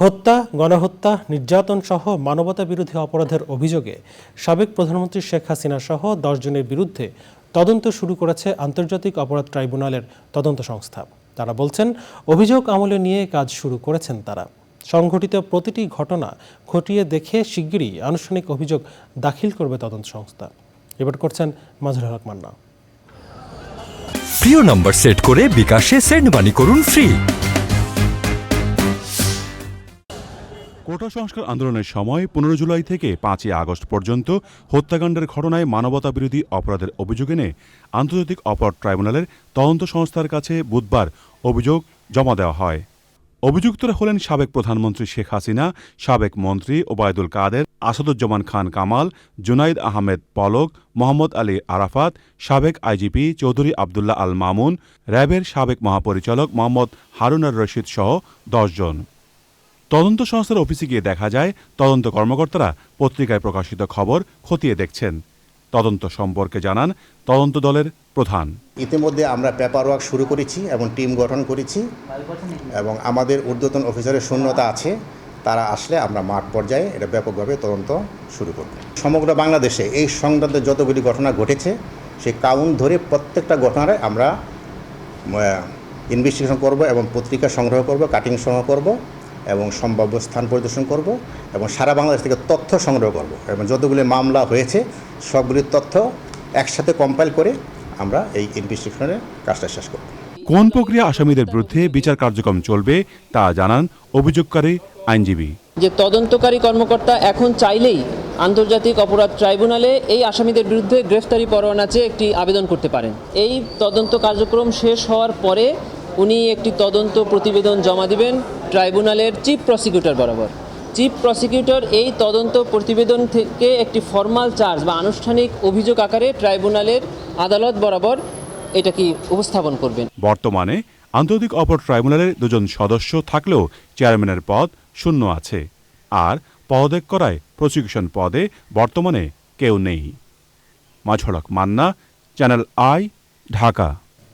হত্যা, গণহত্যা, নির্যাতন সহ মানবতা বিরোধী অপরাধের অভিযোগে সাবেক প্রধানমন্ত্রী শেখ হাসিনা সহ জনের বিরুদ্ধে তদন্ত শুরু করেছে আন্তর্জাতিক অপরাধ ট্রাইব্যুনালের তদন্ত সংস্থা। তারা বলছেন, অভিযোগ আমলে নিয়ে কাজ শুরু করেছেন তারা। সংঘটিত প্রতিটি ঘটনা খতিয়ে দেখে শিগগিরই আনুষ্ঠানিক অভিযোগ দাখিল করবে তদন্ত সংস্থা। এবার করছেন মাজহার হক মান্না। প্রিয় নম্বর সেট করে বিকাশে সেন্ড মানি করুন ফ্রি। কোটা সংস্কার আন্দোলনের সময় পনেরো জুলাই থেকে পাঁচই আগস্ট পর্যন্ত হত্যাকাণ্ডের ঘটনায় মানবতা বিরোধী অপরাধের অভিযোগ এনে আন্তর্জাতিক অপরাধ ট্রাইব্যুনালের তদন্ত সংস্থার কাছে বুধবার অভিযোগ জমা দেওয়া হয়। অভিযুক্তরা হলেন সাবেক প্রধানমন্ত্রী শেখ হাসিনা, সাবেক মন্ত্রী ওবায়দুল কাদের, আসাদুজ্জামান খান কামাল, জুনাইদ আহমেদ পলক, মোহাম্মদ আলী আরাফাত, সাবেক আইজিপি চৌধুরী আবদুল্লাহ আল মামুন, র্যাবের সাবেক মহাপরিচালক মোহাম্মদ হারুনার রশিদ সহ দশজন তদন্ত সংস্থার অফিসে গিয়ে দেখা যায়, তদন্ত কর্মকর্তারা পত্রিকায় প্রকাশিত খবর খতিয়ে দেখছেন। তদন্ত সম্পর্কে জানান তদন্ত দলের প্রধান। ইতিমধ্যে আমরা পেপার ওয়ার্ক শুরু করেছি এবং টিম গঠন করেছি এবং আমাদের ঊর্ধ্বতন অফিসারের শূন্যতা আছে, তারা আসলে আমরা মাঠ পর্যায়ে এটা ব্যাপকভাবে তদন্ত শুরু করব। সমগ্র বাংলাদেশে এই সংক্রান্ত যতগুলি ঘটনা ঘটেছে, সেই কাউন্ট ধরে প্রত্যেকটা ঘটনারে আমরা ইনভেস্টিগেশন করব এবং পত্রিকা সংগ্রহ করব কাটিং সংগ্রহ করব। এবং সম্ভাব্য স্থান পরিদর্শন করব এবং সারা বাংলাদেশ থেকে তথ্য সংগ্রহ করব। এবং যতগুলি মামলা হয়েছে সবগুলির তথ্য একসাথে কম্পাইল করে আমরা এই ইনভেস্টিগেশনের কাজটা শেষ করব। কোন প্রক্রিয়া আসামিদের বিরুদ্ধে বিচার কার্যক্রম চলবে তা জানান অভিযোগকারী আইনজীবী। যে তদন্তকারী কর্মকর্তা এখন চাইলেই আন্তর্জাতিক অপরাধ ট্রাইব্যুনালে এই আসামিদের বিরুদ্ধে গ্রেফতারি পরোয়ানা চেয়ে একটি আবেদন করতে পারেন। এই তদন্ত কার্যক্রম শেষ হওয়ার পরে উনি একটি তদন্ত প্রতিবেদন জমা দিবেন। ট্রাইব্যুনালের চিফ প্রসিকিউটর বরাবর। চিফ প্রসিকিউটর এই তদন্ত প্রতিবেদন থেকে একটি ফর্মাল চার্জ বা আনুষ্ঠানিক অভিযোগ আকারে ট্রাইব্যুনালের আদালত বরাবর এটা কি উপস্থাপন করবেন? বর্তমানে আন্তর্জাতিক অপর ট্রাইব্যুনালের দুজন সদস্য থাকলেও চেয়ারম্যানের পদ শূন্য আছে। আর পদত্যাগ করায় প্রসিকিউশন পদে বর্তমানে কেউ নেই। মাঝড়ক মান্না, চ্যানেল আই, ঢাকা।